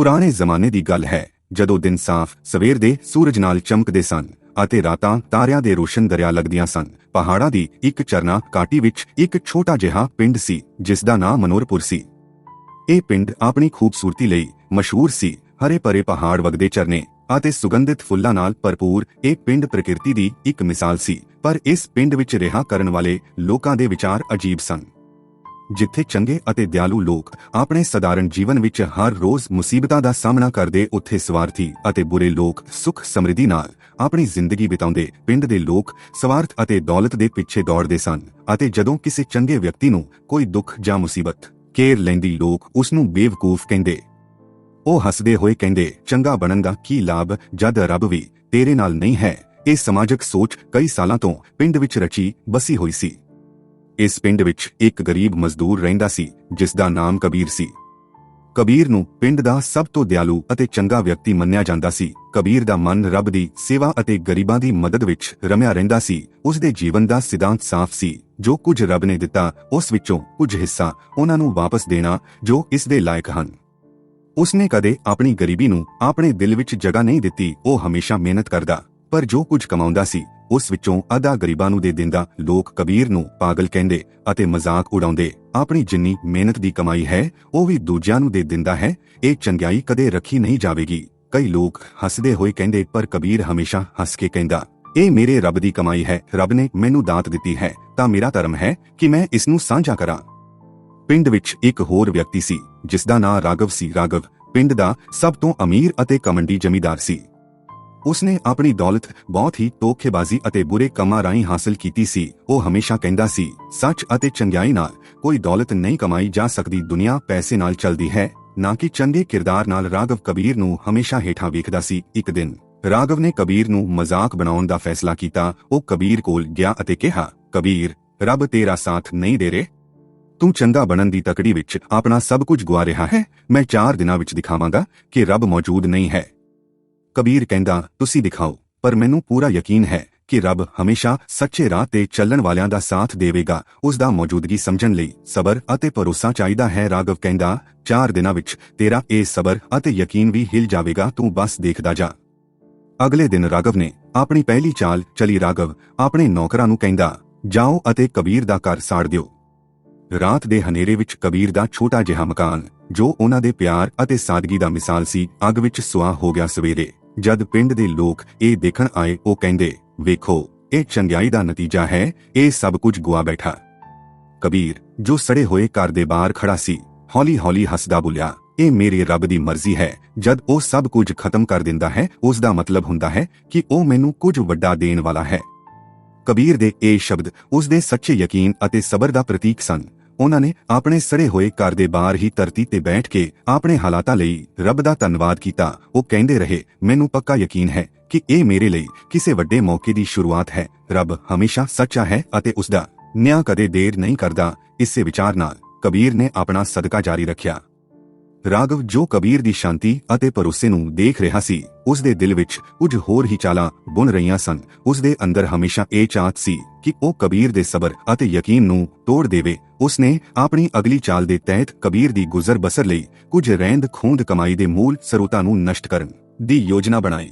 ਪੁਰਾਣੇ ਜ਼ਮਾਨੇ ਦੀ ਗੱਲ ਹੈ, ਜਦੋਂ ਦਿਨ ਸਾਫ਼, ਸਵੇਰ ਦੇ ਸੂਰਜ ਨਾਲ ਚਮਕਦੇ ਸਨ ਅਤੇ ਰਾਤਾਂ ਤਾਰਿਆਂ ਦੇ ਰੋਸ਼ਨ ਦਰਿਆ ਲੱਗਦੀਆਂ ਸਨ, ਪਹਾੜਾਂ ਦੀ ਇੱਕ ਚਰਨਾ ਕਾਟੀ ਵਿੱਚ ਇੱਕ ਛੋਟਾ ਜਿਹਾ ਪਿੰਡ ਸੀ, ਜਿਸ ਦਾ ਨਾਂ ਮਨੋਰਪੁਰ ਸੀ। ਇਹ ਪਿੰਡ ਆਪਣੀ ਖੂਬਸੂਰਤੀ ਲਈ ਮਸ਼ਹੂਰ ਸੀ ਹਰੇ ਭਰੇ ਪਹਾੜ ਵਗਦੇ ਝਰਨੇ ਅਤੇ ਸੁਗੰਧਿਤ ਫੁੱਲਾਂ ਨਾਲ ਭਰਪੂਰ ਇਹ ਪਿੰਡ ਪ੍ਰਕਿਰਤੀ ਦੀ ਇੱਕ ਮਿਸਾਲ ਸੀ, ਪਰ ਇਸ ਪਿੰਡ ਵਿੱਚ ਰਿਹਾ ਕਰਨ ਵਾਲੇ ਲੋਕਾਂ ਦੇ ਵਿਚਾਰ ਅਜੀਬ ਸਨ। ਜਿੱਥੇ ਚੰਗੇ ਅਤੇ ਦਿਆਲੂ ਲੋਕ ਆਪਣੇ ਸਧਾਰਨ ਜੀਵਨ ਵਿੱਚ ਹਰ ਰੋਜ਼ ਮੁਸੀਬਤਾਂ ਦਾ ਸਾਹਮਣਾ ਕਰਦੇ ਉੱਥੇ ਸਵਾਰਥੀ ਅਤੇ ਬੁਰੇ ਲੋਕ ਸੁਖ ਸਮਰਿੱਧੀ ਨਾਲ ਆਪਣੀ ਜ਼ਿੰਦਗੀ ਬਿਤਾਉਂਦੇ ਪਿੰਡ ਦੇ ਲੋਕ ਸਵਾਰਥ ਅਤੇ ਦੌਲਤ ਦੇ ਪਿੱਛੇ ਦੌੜਦੇ ਸਨ ਅਤੇ ਜਦੋਂ ਕਿਸੇ ਚੰਗੇ ਵਿਅਕਤੀ ਨੂੰ ਕੋਈ ਦੁੱਖ ਜਾਂ ਮੁਸੀਬਤ ਕੇਰ ਲੈਂਦੀ ਲੋਕ ਉਸ ਨੂੰ ਬੇਵਕੂਫ ਕਹਿੰਦੇ। ਉਹ ਹੱਸਦੇ ਹੋਏ ਕਹਿੰਦੇ, ਚੰਗਾ ਬਣਨ ਦਾ ਕੀ ਲਾਭ, ਜਦ ਰੱਬ ਵੀ ਤੇਰੇ ਨਾਲ ਨਹੀਂ ਹੈ। ਇਹ ਸਮਾਜਿਕ ਸੋਚ ਕਈ ਸਾਲਾਂ ਤੋਂ ਪਿੰਡ ਵਿੱਚ ਰਚੀ, ਬਸੀ ਹੋਈ ਸੀ। ਇਸ ਪਿੰਡ ਵਿੱਚ ਇੱਕ ਗਰੀਬ ਮਜ਼ਦੂਰ ਰਹਿੰਦਾ ਸੀ ਜਿਸ ਦਾ ਨਾਮ ਕਬੀਰ ਸੀ। ਕਬੀਰ ਨੂੰ ਪਿੰਡ ਦਾ ਸਭ ਤੋਂ ਦਿਆਲੂ ਅਤੇ ਚੰਗਾ ਵਿਅਕਤੀ ਮੰਨਿਆ ਜਾਂਦਾ ਸੀ। ਕਬੀਰ ਦਾ ਮਨ ਰੱਬ ਦੀ ਸੇਵਾ ਅਤੇ ਗਰੀਬਾਂ ਦੀ ਮਦਦ ਵਿੱਚ ਰਮਿਆ ਰਹਿੰਦਾ ਸੀ। ਉਸ ਦੇ ਜੀਵਨ ਦਾ ਸਿਧਾਂਤ ਸਾਫ਼ ਸੀ। ਜੋ ਕੁਝ ਰੱਬ ਨੇ ਦਿੱਤਾ, ਉਸ ਵਿੱਚੋਂ ਕੁਝ ਹਿੱਸਾ ਉਹਨਾਂ ਨੂੰ ਵਾਪਸ ਦੇਣਾ ਜੋ ਇਸ ਦੇ ਲਾਇਕ ਹਨ। ਉਸਨੇ ਕਦੇ ਆਪਣੀ ਗਰੀਬੀ ਨੂੰ ਆਪਣੇ ਦਿਲ ਵਿੱਚ ਜਗ੍ਹਾ ਨਹੀਂ ਦਿੱਤੀ। ਉਹ ਹਮੇਸ਼ਾ ਮਿਹਨਤ ਕਰਦਾ। ਪਰ ਜੋ ਕੁਝ ਕਮਾਉਂਦਾ ਸੀ, ਉਸ ਵਿੱਚੋਂ ਅੱਧਾ ਗਰੀਬਾਂ ਨੂੰ ਦੇ ਦਿੰਦਾ ਲੋਕ ਕਬੀਰ ਨੂੰ ਪਾਗਲ ਕਹਿੰਦੇ ਅਤੇ ਮਜ਼ਾਕ ਉਡਾਉਂਦੇ, ਆਪਣੀ ਜਿੰਨੀ ਮਿਹਨਤ ਦੀ ਕਮਾਈ ਹੈ, ਉਹ ਵੀ ਦੂਜਿਆਂ ਨੂੰ ਦੇ ਦਿੰਦਾ ਹੈ, ਇਹ ਚੰਗਿਆਈ ਕਦੇ ਰੱਖੀ ਨਹੀਂ ਜਾਵੇਗੀ। ਕਈ ਲੋਕ ਹੱਸਦੇ ਹੋਏ ਕਹਿੰਦੇ, ਪਰ ਕਬੀਰ ਹਮੇਸ਼ਾ ਹੱਸ ਕੇ ਕਹਿੰਦਾ, ਇਹ ਮੇਰੇ ਰੱਬ ਦੀ ਕਮਾਈ ਹੈ, ਰੱਬ ਨੇ ਮੈਨੂੰ ਦਾਤ ਦਿੱਤੀ ਹੈ, ਤਾਂ ਮੇਰਾ ਧਰਮ ਹੈ ਕਿ ਮੈਂ ਇਸ ਨੂੰ ਸਾਂਝਾ ਕਰਾਂ ਪਿੰਡ ਵਿੱਚ ਇੱਕ ਹੋਰ ਵਿਅਕਤੀ ਸੀ ਜਿਸ ਦਾ ਨਾਂ ਰਾਗਵ ਸੀ। ਰਾਗਵ ਪਿੰਡ ਦਾ ਸਭ ਤੋਂ ਅਮੀਰ ਅਤੇ ਕਮੰਡੀ ਜ਼ਮੀਦਾਰ ਸੀ। ਉਸਨੇ ਆਪਣੀ ਦੌਲਤ ਬਹੁਤ ਹੀ ਧੋਖੇਬਾਜ਼ੀ ਅਤੇ ਬੁਰੇ ਕੰਮਾਂ ਰਾਹੀਂ ਹਾਸਲ ਕੀਤੀ ਸੀ। ਉਹ ਹਮੇਸ਼ਾ ਕਹਿੰਦਾ ਸੀ, ਸੱਚ ਅਤੇ ਚੰਗਿਆਈ ਨਾਲ ਕੋਈ ਦੌਲਤ ਨਹੀਂ ਕਮਾਈ ਜਾ ਸਕਦੀ, ਦੁਨੀਆ ਪੈਸੇ ਨਾਲ ਚੱਲਦੀ ਹੈ। ਨਾ ਕਿ ਚੰਗੇ ਕਿਰਦਾਰ ਨਾਲ ਰਾਘਵ ਕਬੀਰ ਨੂੰ ਹਮੇਸ਼ਾ ਹੇਠਾਂ ਵੇਖਦਾ ਸੀ। ਇੱਕ ਦਿਨ ਰਾਘਵ ਨੇ ਕਬੀਰ ਨੂੰ ਮਜ਼ਾਕ ਬਣਾਉਣ ਦਾ ਫੈਸਲਾ ਕੀਤਾ। ਉਹ ਕਬੀਰ ਕੋਲ ਗਿਆ ਅਤੇ ਕਿਹਾ, ਕਬੀਰ, ਰੱਬ ਤੇਰਾ ਸਾਥ ਨਹੀਂ ਦੇ ਰਹੇ। ਤੂੰ ਚੰਗਾ ਬਣਨ ਦੀ ਤਕੜੀ ਵਿੱਚ ਆਪਣਾ ਸਭ ਕੁਝ ਗਵਾ ਰਿਹਾ ਹੈ। ਮੈਂ 4 ਦਿਨਾਂ ਵਿੱਚ ਦਿਖਾਵਾਂਗਾ ਕਿ ਰੱਬ ਮੌਜੂਦ ਨਹੀਂ ਹੈ। ਕਬੀਰ ਕਹਿੰਦਾ, ਤੁਸੀਂ ਦਿਖਾਓ। ਪਰ ਮੈਨੂੰ ਪੂਰਾ ਯਕੀਨ ਹੈ ਕਿ ਰੱਬ ਹਮੇਸ਼ਾ ਸੱਚੇ ਰਾਹ ਤੇ ਚੱਲਣ ਵਾਲਿਆਂ ਦਾ ਸਾਥ ਦੇਵੇਗਾ, ਉਸ ਦਾ ਮੌਜੂਦਗੀ ਸਮਝਣ ਲਈ ਸਬਰ ਅਤੇ ਭਰੋਸਾ ਚਾਹੀਦਾ ਹੈ। ਰਾਗਵ ਕਹਿੰਦਾ, ਚਾਰ ਦਿਨਾਂ ਵਿੱਚ ਤੇਰਾ ਇਹ ਸਬਰ ਅਤੇ ਯਕੀਨ ਵੀ ਹਿਲ ਜਾਵੇਗਾ, ਤੂੰ ਬਸ ਦੇਖਦਾ ਜਾ। ਅਗਲੇ ਦਿਨ ਰਾਗਵ ਨੇ ਆਪਣੀ ਪਹਿਲੀ ਚਾਲ ਚਲੀ ਰਾਗਵ ਆਪਣੇ ਨੌਕਰਾਂ ਨੂੰ ਕਹਿੰਦਾ, ਜਾਓ ਅਤੇ ਕਬੀਰ ਦਾ ਘਰ ਸਾੜ ਦਿਓ। ਰਾਤ ਦੇ ਹਨੇਰੇ ਵਿੱਚ ਕਬੀਰ ਦਾ ਛੋਟਾ ਜਿਹਾ ਮਕਾਨ, ਜੋ ਉਹਨਾਂ ਦੇ ਪਿਆਰ ਅਤੇ ਸਾਦਗੀ ਦਾ ਮਿਸਾਲ ਸੀ, ਅੱਗ ਵਿੱਚ ਸੁਆਹ ਹੋ ਗਿਆ ਸਵੇਰੇ। ਜਦ ਪਿੰਡ ਦੇ ਲੋਕ ਇਹ ਦੇਖਣ ਆਏ, ਉਹ ਕਹਿੰਦੇ, ਵੇਖੋ, ਇਹ ਚੰਗਿਆਈ ਦਾ ਨਤੀਜਾ ਹੈ, ਇਹ ਸਭ ਕੁਝ ਗੁਆ ਬੈਠਾ। ਕਬੀਰ, ਜੋ ਸੜੇ ਹੋਏ ਘਰ ਦੇ ਬਾਹਰ ਖੜਾ ਸੀ, ਹੌਲੀ-ਹੌਲੀ ਹੱਸਦਾ ਬੁਲਿਆ, ਇਹ ਮੇਰੇ ਰੱਬ ਦੀ ਮਰਜ਼ੀ ਹੈ, ਜਦ ਉਹ ਸਭ ਕੁਝ ਖਤਮ ਕਰ ਦਿੰਦਾ ਹੈ, ਉਸ ਦਾ ਮਤਲਬ ਹੁੰਦਾ ਹੈ ਕਿ ਉਹ ਮੈਨੂੰ ਕੁਝ ਵੱਡਾ ਦੇਣ ਵਾਲਾ ਹੈ। ਕਬੀਰ ਦੇ ਇਹ ਸ਼ਬਦ ਉਸ ਦੇ ਸੱਚੇ ਯਕੀਨ ਅਤੇ ਸਬਰ ਦਾ ਪ੍ਰਤੀਕ ਸਨ। ਉਹਨਾਂ ਨੇ ਆਪਣੇ ਸੜੇ ਹੋਏ ਘਰ ਦੇ ਬਾਹਰ ਹੀ ਧਰਤੀ ਤੇ ਬੈਠ ਕੇ ਆਪਣੇ ਹਾਲਾਤਾਂ ਲਈ ਰੱਬ ਦਾ ਧੰਨਵਾਦ ਕੀਤਾ। ਉਹ ਕਹਿੰਦੇ ਰਹੇ, ਮੈਨੂੰ ਪੱਕਾ ਯਕੀਨ ਹੈ ਕਿ ਇਹ ਮੇਰੇ ਲਈ ਕਿਸੇ ਵੱਡੇ ਮੌਕੇ ਦੀ ਸ਼ੁਰੂਆਤ ਹੈ। ਰੱਬ ਹਮੇਸ਼ਾ ਸੱਚਾ ਹੈ ਅਤੇ ਉਸ ਦਾ ਨਿਆਂ ਕਦੇ ਦੇਰ ਨਹੀਂ ਕਰਦਾ ਇਸੇ ਵਿਚਾਰ ਨਾਲ ਕਬੀਰ ਨੇ ਆਪਣਾ ਸਦਕਾ ਜਾਰੀ ਰੱਖਿਆ। ਰਾਗਵ ਜੋ ਕਬੀਰ ਦੀ ਸ਼ਾਂਤੀ ਅਤੇ ਭਰੋਸੇ ਨੂੰ ਦੇਖ ਰਿਹਾ ਸੀ ਉਸ ਦੇ ਦਿਲ ਵਿੱਚ ਕੁਝ ਹੋਰ ਹੀ ਚਾਲਾਂ ਬੁਣ ਰਹੀਆਂ ਸਨ। ਉਸ ਦੇ ਅੰਦਰ ਹਮੇਸ਼ਾ ਇਹ ਚਾਹਤ ਸੀ ਕਿ ਉਹ ਕਬੀਰ ਦੇ ਸਬਰ ਅਤੇ ਯਕੀਨ ਨੂੰ ਤੋੜ ਦੇਵੇ। ਉਸਨੇ ਆਪਣੀ ਅਗਲੀ ਚਾਲ ਦੇ ਤਹਿਤ ਕਬੀਰ ਦੀ ਗੁਜ਼ਰ ਬਸਰ ਲਈ ਕੁਝ ਰਹਿੰਦ ਖੂੰਦ ਕਮਾਈ ਦੇ ਮੂਲ ਸਰੋਤਾਂ ਨੂੰ ਨਸ਼ਟ ਕਰਨ ਦੀ ਯੋਜਨਾ ਬਣਾਈ।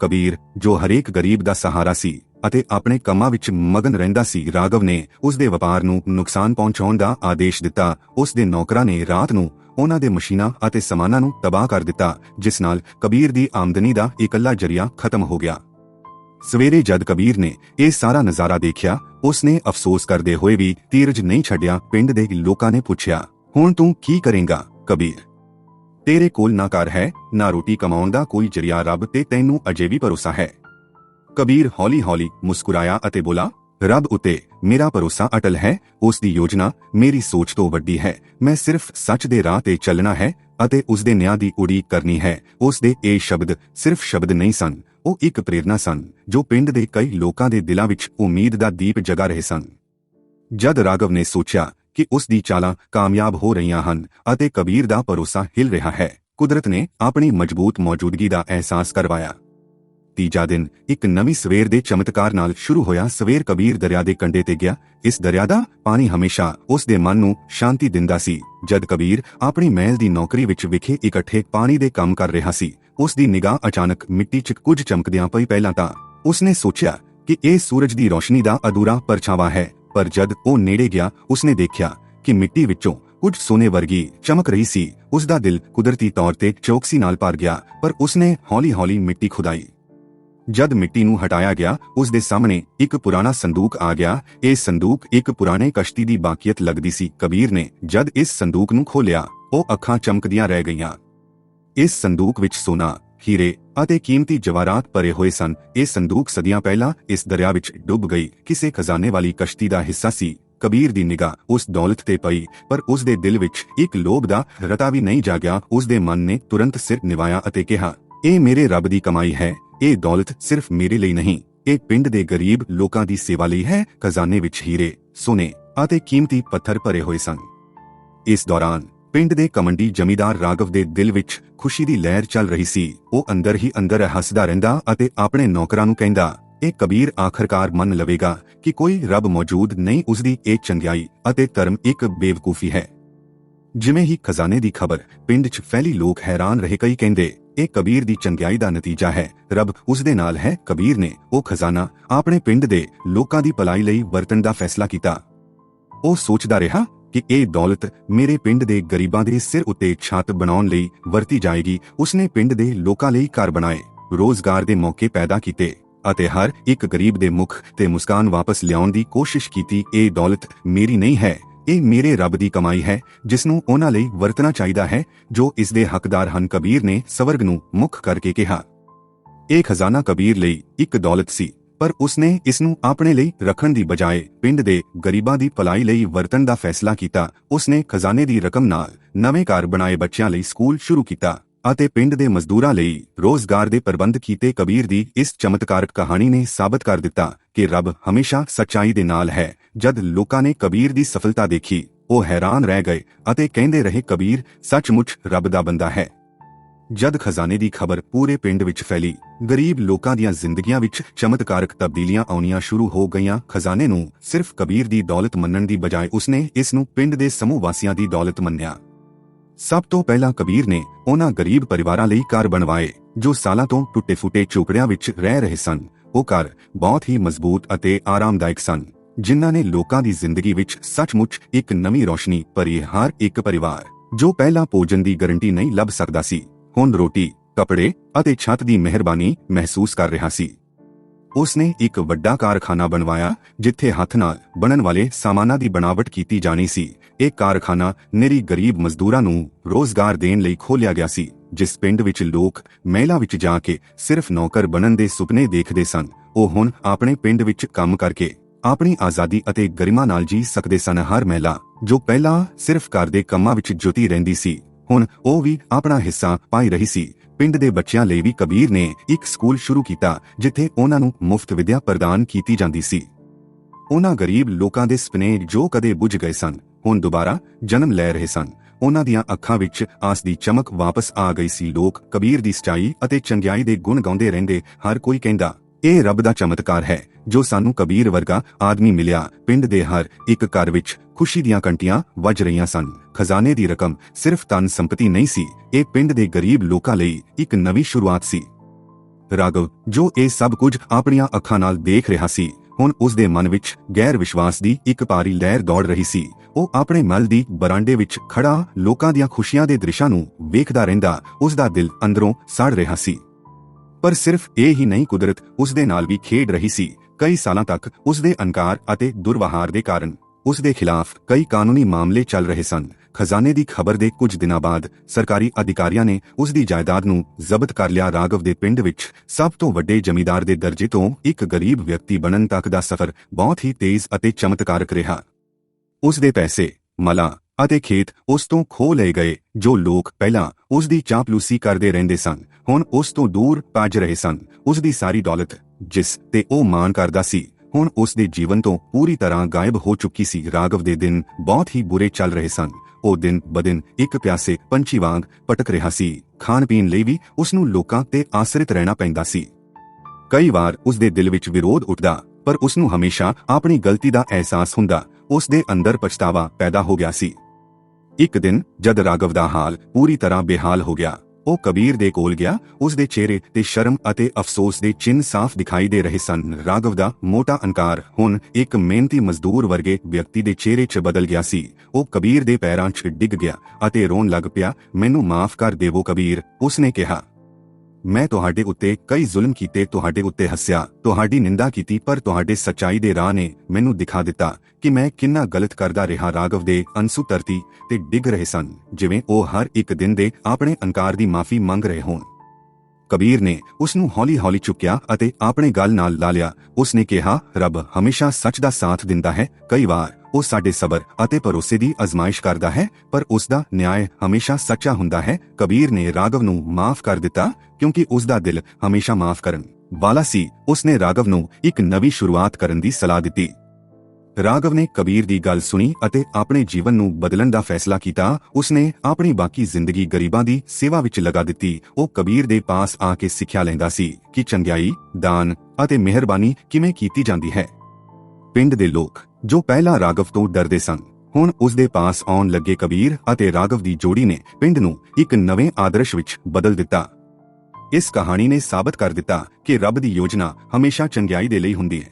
ਕਬੀਰ, ਜੋ ਹਰੇਕ ਗਰੀਬ ਦਾ ਸਹਾਰਾ ਸੀ ਅਤੇ ਆਪਣੇ ਕੰਮਾਂ ਵਿੱਚ ਮਗਨ ਰਹਿੰਦਾ ਸੀ ਰਾਗਵ ਨੇ ਉਸ ਦੇ ਵਪਾਰ ਨੂੰ ਨੁਕਸਾਨ ਪਹੁੰਚਾਉਣ ਦਾ ਆਦੇਸ਼ ਦਿੱਤਾ। ਉਸ ਦੇ ਨੌਕਰਾਂ ਨੇ ਰਾਤ ਨੂੰ ਉਹਨਾਂ ਦੇ ਮਸ਼ੀਨਾਂ ਅਤੇ ਸਮਾਨਾਂ ਨੂੰ ਤਬਾਹ ਕਰ ਦਿੱਤਾ, ਜਿਸ ਨਾਲ ਕਬੀਰ ਦੀ ਆਮਦਨੀ ਦਾ ਇਕੱਲਾ ਜਰੀਆ ਖਤਮ ਹੋ ਗਿਆ। ਸਵੇਰੇ ਜਦ ਕਬੀਰ ਨੇ ਇਹ ਸਾਰਾ ਨਜ਼ਾਰਾ ਦੇਖਿਆ, ਉਸਨੇ ਅਫਸੋਸ ਕਰਦੇ ਹੋਏ ਵੀ ਤੀਰਜ ਨਹੀਂ ਛੱਡਿਆ, ਪਿੰਡ ਦੇ ਲੋਕਾਂ ਨੇ ਪੁੱਛਿਆ, ਹੁਣ ਤੂੰ ਕੀ ਕਰੇਂਗਾ, ਕਬੀਰ? ਤੇਰੇ ਕੋਲ ਨਾ ਘਰ ਹੈ, ਨਾ ਰੋਟੀ ਕਮਾਉਣ ਦਾ ਕੋਈ ਜਰੀਆ ਰੱਬ ਤੇ ਤੈਨੂੰ ਅਜੇ ਵੀ ਭਰੋਸਾ ਹੈ। ਕਬੀਰ ਹੌਲੀ-ਹੌਲੀ ਮੁਸਕਰਾਇਆ ਅਤੇ ਬੋਲਾ, ਰੱਬ ਉਤੇ ਮੇਰਾ ਭਰੋਸਾ ਅਟਲ ਹੈ, ਉਸ ਦੀ ਯੋਜਨਾ ਮੇਰੀ ਸੋਚ ਤੋਂ ਵੱਡੀ ਹੈ। ਮੈਂ ਸਿਰਫ ਸੱਚ ਦੇ ਰਾਹ ਤੇ ਚੱਲਣਾ ਹੈ ਅਤੇ ਉਸ ਦੇ ਨਿਆਂ ਦੀ ਉਡੀਕ ਕਰਨੀ ਹੈ। ਉਸ ਦੇ ਇਹ ਸ਼ਬਦ ਸਿਰਫ ਸ਼ਬਦ ਨਹੀਂ ਸਨ ਉਹ ਇੱਕ ਪ੍ਰੇਰਣਾ ਸਨ, ਜੋ ਪਿੰਡ ਦੇ ਕਈ ਲੋਕਾਂ ਦੇ ਦਿਲਾਂ ਵਿੱਚ ਉਮੀਦ ਦਾ ਦੀਪ ਜਗਾ ਰਹੇ ਸਨ। ਜਦ ਰਾਗਵ ਨੇ ਸੋਚਿਆ ਕਿ ਉਸ ਦੀ ਚਾਲਾਂ ਕਾਮਯਾਬ ਹੋ ਰਹੀਆਂ ਹਨ ਅਤੇ ਕਬੀਰ ਦਾ ਭਰੋਸਾ ਹਿਲ ਰਿਹਾ ਹੈ, ਕੁਦਰਤ ਨੇ ਆਪਣੀ ਮਜ਼ਬੂਤ ਮੌਜੂਦਗੀ ਦਾ ਅਹਿਸਾਸ ਕਰਵਾਇਆ। ਤੀਜਾ ਦਿਨ ਇੱਕ ਨਵੀਂ ਸਵੇਰ ਦੇ ਚਮਤਕਾਰ ਨਾਲ ਸ਼ੁਰੂ ਹੋਇਆ ਸਵੇਰ ਕਬੀਰ ਦਰਿਆ ਦੇ ਕੰਢੇ ਤੇ ਗਿਆ। ਇਸ ਦਰਿਆ ਦਾ ਪਾਣੀ ਹਮੇਸ਼ਾ ਉਸ ਦੇ ਮਨ ਨੂੰ ਸ਼ਾਂਤੀ ਦਿੰਦਾ ਸੀ। ਜਦ ਕਬੀਰ ਆਪਣੀ ਮਹਿਲ ਦੀ ਨੌਕਰੀ ਵਿੱਚ ਵਿਖੇ ਇਕੱਠੇ ਪਾਣੀ ਦੇ ਕੰਮ ਕਰ ਰਿਹਾ ਸੀ, ਉਸ ਦੀ ਨਿਗਾਹ ਅਚਾਨਕ ਮਿੱਟੀ 'ਚ ਕੁਝ ਚਮਕਦਿਆਂ ਪਈ ਪਹਿਲਾਂ ਤਾਂ ਉਸਨੇ ਸੋਚਿਆ ਕਿ ਇਹ ਸੂਰਜ ਦੀ ਰੋਸ਼ਨੀ ਦਾ ਅਧੂਰਾ ਪਰਛਾਵਾਂ ਹੈ, ਪਰ ਜਦ ਉਹ ਨੇੜੇ ਗਿਆ ਉਸਨੇ ਦੇਖਿਆ ਕਿ ਮਿੱਟੀ ਵਿੱਚੋਂ ਕੁਝ ਸੋਨੇ ਵਰਗੀ ਚਮਕ ਰਹੀ ਸੀ। ਉਸ ਦਾ ਦਿਲ ਕੁਦਰਤੀ ਤੌਰ ਤੇ ਚੌਕਸੀ ਨਾਲ ਭਰ ਗਿਆ, ਪਰ ਉਸਨੇ ਹੌਲੀ-ਹੌਲੀ ਮਿੱਟੀ ਖੁਦਾਈ। ਜਦ ਮਿੱਟੀ ਨੂੰ ਹਟਾਇਆ ਗਿਆ, ਉਸ ਦੇ ਸਾਹਮਣੇ ਇੱਕ ਪੁਰਾਣਾ ਸੰਦੂਕ ਆ ਗਿਆ। ਇਹ ਸੰਦੂਕ ਇੱਕ ਪੁਰਾਣੇ ਕਸ਼ਤੀ ਦੀ ਬਾਕੀਅਤ ਲੱਗਦੀ ਸੀ। ਕਬੀਰ ਨੇ ਜਦ ਇਸ ਸੰਦੂਕ ਨੂੰ ਖੋਲਿਆ ਉਹ ਅੱਖਾਂ ਚਮਕਦੀਆਂ ਰਹਿ ਗਈਆਂ। ਇਸ ਸੰਦੂਕ ਵਿੱਚ ਸੋਨਾ, ਹੀਰੇ ਅਤੇ ਕੀਮਤੀ ਜਵਾਹਰਾਤ ਭਰੇ ਹੋਏ ਸਨ। ਇਹ ਸੰਦੂਕ ਸਦੀਆਂ ਪਹਿਲਾਂ ਇਸ ਦਰਿਆ ਵਿੱਚ ਡੁੱਬ ਗਈ। ਕਿਸੇ ਖਜ਼ਾਨੇ ਵਾਲੀ ਕਸ਼ਤੀ ਦਾ ਹਿੱਸਾ ਸੀ। ਕਬੀਰ ਦੀ ਨਿਗਾਹ ਉਸ ਦੌਲਤ ਤੇ ਪਈ, ਪਰ ਉਸ ਦੇ ਦਿਲ ਵਿੱਚ ਇੱਕ ਲੋਭ ਦਾ ਰਤਾ ਵੀ ਨਹੀਂ ਜਾਗਿਆ। ਉਸ ਦੇ ਮਨ ਨੇ ਤੁਰੰਤ ਸਿਰ ਨਿਵਾਇਆ ਅਤੇ ਕਿਹਾ, ਇਹ ਮੇਰੇ ਰੱਬ ਦੀ ਕਮਾਈ ਹੈ। ਇਹ ਦੌਲਤ ਸਿਰਫ ਮੇਰੇ ਲਈ ਨਹੀਂ, ਇਹ ਪਿੰਡ ਦੇ ਗਰੀਬ ਲੋਕਾਂ ਦੀ ਸੇਵਾ ਲਈ ਹੈ, ਖਜ਼ਾਨੇ ਵਿੱਚ ਹੀਰੇ, ਸੋਨੇ ਅਤੇ ਕੀਮਤੀ ਪੱਥਰ ਭਰੇ ਹੋਏ ਸਨ। ਇਸ ਦੌਰਾਨ ਪਿੰਡ ਦੇ ਕਮੰਡੀ ਜ਼ਮੀਦਾਰ ਰਾਗਵ ਦੇ ਦਿਲ ਵਿੱਚ ਖੁਸ਼ੀ ਦੀ ਲਹਿਰ ਚੱਲ ਰਹੀ ਸੀ। ਉਹ ਅੰਦਰ ਹੀ ਅੰਦਰ ਹੱਸਦਾ ਰਹਿੰਦਾ ਅਤੇ ਆਪਣੇ ਨੌਕਰਾਂ ਨੂੰ ਕਹਿੰਦਾ, ਇਹ ਕਬੀਰ ਆਖਰਕਾਰ ਮੰਨ ਲਵੇਗਾ ਕਿ ਕੋਈ ਰੱਬ ਮੌਜੂਦ ਨਹੀਂ ਉਸ ਦੀ ਇਹ ਚੰਗਿਆਈ ਅਤੇ ਧਰਮ ਇੱਕ ਬੇਵਕੂਫੀ ਹੈ। ਜਿਵੇਂ ਹੀ ਖਜ਼ਾਨੇ ਦੀ ਖਬਰ ਪਿੰਡ 'ਚ ਫੈਲੀ ਲੋਕ ਹੈਰਾਨ ਰਹੇ ਕਈ ਕਹਿੰਦੇ ਇਹ ਕਬੀਰ ਦੀ ਚੰਗਿਆਈ ਦਾ ਨਤੀਜਾ ਹੈ। ਰੱਬ ਉਸ ਦੇ ਨਾਲ ਹੈ। ਕਬੀਰ ਨੇ ਉਹ ਖਜ਼ਾਨਾ ਆਪਣੇ ਪਿੰਡ ਦੇ ਲੋਕਾਂ ਦੀ ਭਲਾਈ ਲਈ ਵਰਤਣ ਦਾ ਫੈਸਲਾ ਕੀਤਾ। ਉਹ ਸੋਚਦਾ ਰਿਹਾ ਕਿ ਇਹ ਦੌਲਤ ਮੇਰੇ ਪਿੰਡ ਦੇ ਗਰੀਬਾਂ ਦੇ ਸਿਰ ਉੱਤੇ ਛੱਤ ਬਣਾਉਣ ਲਈ ਵਰਤੀ ਜਾਏਗੀ। ਉਸਨੇ ਪਿੰਡ ਦੇ ਲੋਕਾਂ ਲਈ ਘਰ ਬਣਾਏ, ਰੋਜ਼ਗਾਰ ਦੇ ਮੌਕੇ ਪੈਦਾ ਕੀਤੇ ਅਤੇ ਹਰ ਇੱਕ ਗਰੀਬ ਦੇ ਮੁਖ ਤੇ ਮੁਸਕਾਨ ਵਾਪਸ ਲਿਆਉਣ ਦੀ ਕੋਸ਼ਿਸ਼ ਕੀਤੀ। ਇਹ ਦੌਲਤ ਮੇਰੀ ਨਹੀਂ ਹੈ। ਇਹ ਮੇਰੇ ਰੱਬ ਦੀ ਕਮਾਈ ਹੈ ਜਿਸ ਨੂੰ ਉਹਨਾਂ ਲਈ ਵਰਤਣਾ ਚਾਹੀਦਾ ਹੈ, ਜੋ ਇਸ ਦੇ ਹੱਕਦਾਰ ਹਨ। ਕਬੀਰ ਨੇ ਸਵਰਗ ਨੂੰ ਮੁੱਖ ਕਰਕੇ ਕਿਹਾ, ਇਹ ਖਜ਼ਾਨਾ ਕਬੀਰ ਲਈ ਇੱਕ ਦੌਲਤ ਸੀ, ਪਰ ਉਸਨੇ ਇਸ ਨੂੰ ਆਪਣੇ ਲਈ ਰੱਖਣ ਦੀ ਬਜਾਏ ਪਿੰਡ ਦੇ ਗਰੀਬਾਂ ਦੀ ਭਲਾਈ ਲਈ ਵਰਤਣ ਦਾ ਫੈਸਲਾ ਕੀਤਾ। ਉਸਨੇ ਖਜ਼ਾਨੇ ਦੀ ਰਕਮ ਨਾਲ ਨਵੇਂ ਘਰ ਬਣਾਏ ਬੱਚਿਆਂ ਲਈ ਸਕੂਲ ਸ਼ੁਰੂ ਕੀਤਾ ਅਤੇ ਪਿੰਡ ਦੇ ਮਜ਼ਦੂਰਾਂ ਲਈ ਰੋਜ਼ਗਾਰ ਦੇ ਪ੍ਰਬੰਧ ਕੀਤੇ। ਕਬੀਰ ਦੀ ਇਸ ਚਮਤਕਾਰਕ ਕਹਾਣੀ ਨੇ ਸਾਬਤ ਕਰ ਦਿੱਤਾ ਕਿ ਰੱਬ ਹਮੇਸ਼ਾ ਸੱਚਾਈ ਦੇ ਨਾਲ ਹੈ। ਜਦ ਲੋਕਾਂ ਨੇ ਕਬੀਰ ਦੀ ਸਫਲਤਾ ਦੇਖੀ, ਉਹ ਹੈਰਾਨ ਰਹਿ ਗਏ ਅਤੇ ਕਹਿੰਦੇ ਰਹੇ, ਕਬੀਰ ਸੱਚਮੁੱਚ ਰੱਬ ਦਾ ਬੰਦਾ ਹੈ। ਜਦ ਖਜ਼ਾਨੇ ਦੀ ਖਬਰ ਪੂਰੇ ਪਿੰਡ ਵਿੱਚ ਫੈਲੀ, ਗਰੀਬ ਲੋਕਾਂ ਦੀਆਂ ਜ਼ਿੰਦਗੀਆਂ ਵਿੱਚ ਚਮਤਕਾਰਕ ਤਬਦੀਲੀਆਂ ਆਉਣੀਆਂ ਸ਼ੁਰੂ ਹੋ ਗਈਆਂ। ਖਜ਼ਾਨੇ ਨੂੰ ਸਿਰਫ ਕਬੀਰ ਦੀ ਦੌਲਤ ਮੰਨਣ ਦੀ ਬਜਾਏ ਉਸਨੇ ਇਸ ਨੂੰ ਪਿੰਡ ਦੇ ਸਮੂਹ ਵਾਸੀਆਂ ਦੀ ਦੌਲਤ ਮੰਨਿਆ। ਸਭ ਤੋਂ ਪਹਿਲਾਂ ਕਬੀਰ ਨੇ ਉਹਨਾਂ ਗਰੀਬ ਪਰਿਵਾਰਾਂ ਲਈ ਘਰ ਬਣਵਾਏ, ਜੋ ਸਾਲਾਂ ਤੋਂ ਟੁੱਟੇ-ਫੁੱਟੇ ਚੋਪੜਿਆਂ ਵਿੱਚ ਰਹਿ ਰਹੇ ਸਨ। ਉਹ ਘਰ ਬਹੁਤ ਹੀ ਮਜ਼ਬੂਤ ਅਤੇ ਆਰਾਮਦਾਇਕ ਸਨ, ਜਿਨ੍ਹਾਂ ਨੇ ਲੋਕਾਂ ਦੀ ਜ਼ਿੰਦਗੀ ਵਿੱਚ ਸੱਚਮੁੱਚ ਇੱਕ ਨਵੀਂ ਰੋਸ਼ਨੀ ਭਰੀ ਹਰ ਇੱਕ ਪਰਿਵਾਰ, ਜੋ ਪਹਿਲਾਂ ਭੋਜਨ ਦੀ ਗਾਰੰਟੀ ਨਹੀਂ ਲੱਭ ਸਕਦਾ ਸੀ, ਹੁਣ ਰੋਟੀ, ਕੱਪੜੇ ਅਤੇ ਛੱਤ ਦੀ ਮਿਹਰਬਾਨੀ ਮਹਿਸੂਸ ਕਰ ਰਿਹਾ ਸੀ। ਉਸਨੇ ਇੱਕ ਵੱਡਾ ਕਾਰਖਾਨਾ ਬਣਵਾਇਆ, ਜਿੱਥੇ ਹੱਥ ਨਾਲ ਬਣਨ ਵਾਲੇ ਸਾਮਾਨਾਂ ਦੀ ਬਣਾਵਟ ਕੀਤੀ ਜਾਣੀ ਸੀ। ਇਹ ਕਾਰਖਾਨਾ ਨਿਰੀ ਗਰੀਬ ਮਜ਼ਦੂਰਾਂ ਨੂੰ ਰੋਜ਼ਗਾਰ ਦੇਣ ਲਈ ਖੋਲ੍ਹਿਆ ਗਿਆ ਸੀ। ਜਿਸ ਪਿੰਡ ਵਿੱਚ ਲੋਕ ਮਹਿਲਾ ਵਿੱਚ ਜਾ ਕੇ ਸਿਰਫ ਨੌਕਰ ਬਣਨ ਦੇ ਸੁਪਨੇ ਦੇਖਦੇ ਸਨ, ਉਹ ਹੁਣ ਆਪਣੇ ਪਿੰਡ ਵਿੱਚ ਕੰਮ ਕਰਕੇ ਆਪਣੀ ਆਜ਼ਾਦੀ ਅਤੇ ਗਰਿਮਾ ਨਾਲ ਜੀ ਸਕਦੇ ਸਨ। ਹਰ ਮਹਿਲਾ ਜੋ ਪਹਿਲਾਂ ਸਿਰਫ ਘਰ ਦੇ ਕੰਮਾਂ ਵਿੱਚ ਜੁਟੀ ਰਹਿੰਦੀ ਸੀ, ਹੁਣ ਉਹ ਵੀ ਆਪਣਾ ਹਿੱਸਾ ਪਾਈ ਰਹੀ ਸੀ। ਪਿੰਡ ਦੇ ਬੱਚਿਆਂ ਲਈ ਵੀ ਕਬੀਰ ਨੇ ਇੱਕ ਸਕੂਲ ਸ਼ੁਰੂ ਕੀਤਾ, ਜਿੱਥੇ ਉਹਨਾਂ ਨੂੰ ਮੁਫਤ ਵਿਦਿਆ ਪ੍ਰਦਾਨ ਕੀਤੀ ਜਾਂਦੀ ਸੀ। ਉਹਨਾਂ ਗਰੀਬ ਲੋਕਾਂ ਦੇ ਸੁਪਨੇ ਜੋ ਕਦੇ ਬੁਝ ਗਏ ਸਨ, ਹੁਣ ਦੁਬਾਰਾ ਜਨਮ ਲੈ ਰਹੇ ਸਨ। ਉਹਨਾਂ ਦੀਆਂ ਅੱਖਾਂ ਵਿੱਚ ਆਸ ਦੀ ਚਮਕ ਵਾਪਸ ਆ ਗਈ ਸੀ। ਲੋਕ ਕਬੀਰ ਦੀ ਸਚਾਈ ਅਤੇ ਚੰਗਿਆਈ ਦੇ ਗੁਣ ਗਾਉਂਦੇ ਰਹਿੰਦੇ ਹਰ ਕੋਈ ਕਹਿੰਦਾ, ਇਹ ਰੱਬ ਦਾ ਚਮਤਕਾਰ ਹੈ ਜੋ ਸਾਨੂੰ ਕਬੀਰ ਵਰਗਾ ਆਦਮੀ ਮਿਲਿਆ। ਪਿੰਡ ਦੇ ਹਰ ਇੱਕ ਘਰ ਵਿੱਚ ਖੁਸ਼ੀ ਦੀਆਂ ਕੰਟੀਆਂ ਵੱਜ ਰਹੀਆਂ ਸਨ। ਖਜ਼ਾਨੇ ਦੀ ਰਕਮ ਸਿਰਫ ਤਨ ਸੰਪਤੀ ਨਹੀਂ ਸੀ, ਇਹ ਪਿੰਡ ਦੇ ਗਰੀਬ ਲੋਕਾਂ ਲਈ ਇੱਕ ਨਵੀਂ ਸ਼ੁਰੂਆਤ ਸੀ। ਰਾਗਵ ਜੋ ਇਹ ਸਭ ਕੁਝ ਆਪਣੀਆਂ ਅੱਖਾਂ ਨਾਲ ਦੇਖ ਰਿਹਾ ਸੀ, ਹੁਣ ਉਸ ਦੇ ਮਨ ਵਿੱਚ ਗੈਰ ਵਿਸ਼ਵਾਸ ਦੀ ਇੱਕ ਭਾਰੀ ਲਹਿਰ ਦੌੜ ਰਹੀ ਸੀ। ਉਹ ਆਪਣੇ ਮਲ ਦੀ ਬਰਾਂਡੇ ਵਿੱਚ ਖੜਾ ਲੋਕਾਂ ਦੀਆਂ ਖੁਸ਼ੀਆਂ ਦੇ ਦ੍ਰਿਸ਼ਾਂ ਨੂੰ ਵੇਖਦਾ ਰਹਿੰਦਾ ਉਸ ਦਾ ਦਿਲ ਅੰਦਰੋਂ ਸੜ ਰਿਹਾ ਸੀ। ਪਰ ਸਿਰਫ ਇਹ ਹੀ ਨਹੀਂ, ਕੁਦਰਤ ਉਸ ਦੇ ਨਾਲ ਵੀ ਖੇਡ ਰਹੀ ਸੀ। ਕਈ ਸਾਲਾਂ ਤੱਕ ਉਸ ਦੇ ਅਨਕਾਰ ਅਤੇ ਦੁਰਵਹਾਰ ਦੇ ਕਾਰਨ ਉਸ ਦੇ ਖਿਲਾਫ ਕਈ ਕਾਨੂੰਨੀ ਮਾਮਲੇ ਚੱਲ ਰਹੇ ਸਨ। ਖਜ਼ਾਨੇ ਦੀ ਖਬਰ ਦੇ ਕੁਝ ਦਿਨਾਂ ਬਾਅਦ ਸਰਕਾਰੀ ਅਧਿਕਾਰੀਆਂ ਨੇ ਉਸ ਦੀ ਜਾਇਦਾਦ ਨੂੰ ਜ਼ਬਤ ਕਰ ਲਿਆ। ਰਾਗਵ ਦੇ ਪਿੰਡ ਵਿੱਚ ਸਭ ਤੋਂ ਵੱਡੇ ਜ਼ਮੀਂਦਾਰ ਦੇ ਦਰਜੇ ਤੋਂ ਇੱਕ ਗਰੀਬ ਵਿਅਕਤੀ ਬਣਨ ਤੱਕ ਦਾ ਸਫ਼ਰ ਬਹੁਤ ਹੀ ਤੇਜ਼ ਅਤੇ ਚਮਤਕਾਰਕ ਰਿਹਾ। ਉਸ ਦੇ ਪੈਸੇ, ਮਲਾ ਅਤੇ ਖੇਤ ਉਸ ਤੋਂ ਖੋ ਲਏ ਗਏ, ਜੋ ਲੋਕ ਪਹਿਲਾਂ ਉਸ ਦੀ ਚਾਪਲੂਸੀ ਕਰਦੇ ਰਹਿੰਦੇ ਸਨ, ਹੁਣ ਉਸ ਤੋਂ ਦੂਰ ਭੱਜ ਰਹੇ ਸਨ। ਉਸ ਦੀ ਸਾਰੀ ਦੌਲਤ, ਜਿਸ ਤੇ ਉਹ ਮਾਣ ਕਰਦਾ ਸੀ, ਹੁਣ ਉਸ ਦੇ ਜੀਵਨ ਤੋਂ ਪੂਰੀ ਤਰ੍ਹਾਂ ਗਾਇਬ ਹੋ ਚੁੱਕੀ ਸੀ। ਰਾਗਵ ਦੇ ਦਿਨ ਬਹੁਤ ਹੀ ਬੁਰੇ ਚੱਲ ਰਹੇ ਸਨ। ਉਹ ਦਿਨ ਬਦਿਨ ਇੱਕ ਪਿਆਸੇ ਪੰਛੀ ਵਾਂਗ ਪਟਕ ਰਿਹਾ ਸੀ। ਖਾਣ ਪੀਣ ਲਈ ਵੀ ਉਸ ਨੂੰ ਲੋਕਾਂ ਤੇ ਆਸਰਿਤ ਰਹਿਣਾ ਪੈਂਦਾ ਸੀ। ਕਈ ਵਾਰ ਉਸ ਦੇ ਦਿਲ ਵਿੱਚ ਵਿਰੋਧ ਉੱਠਦਾ, ਪਰ ਉਸ ਨੂੰ ਹਮੇਸ਼ਾ ਆਪਣੀ ਗਲਤੀ ਦਾ ਅਹਿਸਾਸ ਹੁੰਦਾ। ਉਸ ਦੇ ਅੰਦਰ ਪਛਤਾਵਾ ਪੈਦਾ ਹੋ ਗਿਆ ਸੀ। ਇੱਕ ਦਿਨ ਜਦ ਰਾਘਵ ਦਾ ਹਾਲ ਪੂਰੀ ਤਰ੍ਹਾਂ ਬੇਹਾਲ ਹੋ ਗਿਆ, ਉਹ ਕਬੀਰ ਦੇ ਕੋਲ ਗਿਆ ਉਸ ਦੇ ਚਿਹਰੇ ਤੇ ਸ਼ਰਮ ਅਤੇ ਅਫਸੋਸ ਦੇ ਚਿੰਨ੍ਹ ਸਾਫ਼ ਦਿਖਾਈ ਦੇ ਰਹੇ ਸਨ। ਰਾਘਵ ਦਾ ਮੋਟਾ ਅਨਕਾਰ ਹੁਣ ਇੱਕ ਮਿਹਨਤੀ ਮਜ਼ਦੂਰ ਵਰਗੇ ਵਿਅਕਤੀ ਦੇ ਚਿਹਰੇ 'ਚ ਬਦਲ ਗਿਆ ਸੀ। ਉਹ ਕਬੀਰ ਦੇ ਪੈਰਾਂ 'ਚ ਡਿੱਗ ਗਿਆ ਅਤੇ ਰੋਣ ਲੱਗ ਪਿਆ, ਮੈਨੂੰ ਮਾਫ ਕਰ ਦੇਵੋ ਕਬੀਰ, ਉਸਨੇ ਕਿਹਾ। ਮੈਂ ਤੁਹਾਡੇ ਉੱਤੇ ਕਈ ਜ਼ੁਲਮ ਕੀਤੇ, ਤੁਹਾਡੇ ਉੱਤੇ ਹੱਸਿਆ, ਤੁਹਾਡੀ ਨਿੰਦਾ ਕੀਤੀ, ਪਰ ਤੁਹਾਡੇ ਸੱਚਾਈ ਦੇ ਰਾਹ ਨੇ ਮੈਨੂੰ ਦਿਖਾ ਦਿੱਤਾ ਕਿ ਮੈਂ ਕਿੰਨਾ ਗਲਤ ਕਰਦਾ ਰਿਹਾ। ਰਾਘਵ ਦੇ ਅੰਸੂ ਧਰਤੀ ਤੇ ਡਿੱਗ ਰਹੇ ਸਨ, ਜਿਵੇਂ ਉਹ ਹਰ ਇੱਕ ਦਿਨ ਦੇ ਆਪਣੇ ਅਨਕਾਰ ਦੀ ਮਾਫੀ ਮੰਗ ਰਹੇ ਹੋਣ। ਕਬੀਰ ਨੇ ਉਸ ਨੂੰ ਹੌਲੀ-ਹੌਲੀ ਚੁੱਕਿਆ ਅਤੇ ਆਪਣੇ ਗੱਲ ਨਾਲ ਲਾ ਲਿਆ। ਉਸ ਨੇ ਕਿਹਾ, ਰੱਬ ਹਮੇਸ਼ਾ ਸੱਚ ਦਾ ਸਾਥ ਦਿੰਦਾ ਹੈ। ਕਈ ਵਾਰ ਉਹ ਸਾਡੇ ਸਬਰ ਅਤੇ ਭਰੋਸੇ ਦੀ ਅਜ਼ਮਾਇਸ਼ ਕਰਦਾ ਹੈ, ਪਰ ਉਸ ਦਾ ਨਿਆਂ ਹਮੇਸ਼ਾ ਸੱਚਾ ਹੁੰਦਾ ਹੈ। ਕਬੀਰ ਨੇ ਰਾਘਵ ਨੂੰ ਮਾਫ ਕਰ ਦਿੱਤਾ ਕਿਉਂਕਿ ਉਸ ਦਾ ਦਿਲ ਹਮੇਸ਼ਾ ਮਾਫ ਕਰਨ ਵਾਲਾ ਸੀ। ਉਸ ਨੇ ਰਾਘਵ ਨੂੰ ਇੱਕ ਨਵੀਂ ਸ਼ੁਰੂਆਤ ਕਰਨ ਦੀ ਸਲਾਹ ਦਿੱਤੀ। ਰਾਘਵ ਨੇ ਕਬੀਰ ਦੀ ਗੱਲ ਸੁਣੀ ਅਤੇ ਆਪਣੇ ਜੀਵਨ ਨੂੰ ਬਦਲਣ ਦਾ ਫੈਸਲਾ ਕੀਤਾ। ਉਸਨੇ ਆਪਣੀ ਬਾਕੀ ਜ਼ਿੰਦਗੀ ਗਰੀਬਾਂ ਦੀ ਸੇਵਾ ਵਿੱਚ ਲਗਾ ਦਿੱਤੀ। ਉਹ ਕਬੀਰ ਦੇ ਪਾਸ ਆ ਕੇ ਸਿੱਖਿਆ ਲੈਂਦਾ ਸੀ ਕਿ ਚੰਗਿਆਈ, ਦਾਨ ਅਤੇ ਮਿਹਰਬਾਨੀ ਕਿਵੇਂ ਕੀਤੀ ਜਾਂਦੀ ਹੈ। ਪਿੰਡ ਦੇ ਲੋਕ ਜੋ ਪਹਿਲਾਂ ਰਾਘਵ ਤੋਂ ਡਰਦੇ ਸਨ, ਹੁਣ ਉਸ ਦੇ ਪਾਸ ਆਉਣ ਲੱਗੇ ਕਬੀਰ ਅਤੇ ਰਾਘਵ ਦੀ ਜੋੜੀ ਨੇ ਪਿੰਡ ਨੂੰ ਇੱਕ ਨਵੇਂ ਆਦਰਸ਼ ਵਿੱਚ ਬਦਲ ਦਿੱਤਾ। ਇਸ ਕਹਾਣੀ ਨੇ ਸਾਬਤ ਕਰ ਦਿੱਤਾ ਕਿ ਰੱਬ ਦੀ ਯੋਜਨਾ ਹਮੇਸ਼ਾ ਚੰਗਿਆਈ ਦੇ ਲਈ ਹੁੰਦੀ ਹੈ।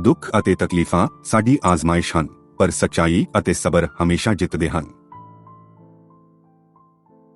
ਦੁੱਖ ਅਤੇ ਤਕਲੀਫਾਂ ਸਾਡੀ ਆਜ਼ਮਾਇਸ਼ ਹਨ, ਪਰ ਸੱਚਾਈ ਅਤੇ ਸਬਰ ਹਮੇਸ਼ਾ ਜਿੱਤਦੇ ਹਨ।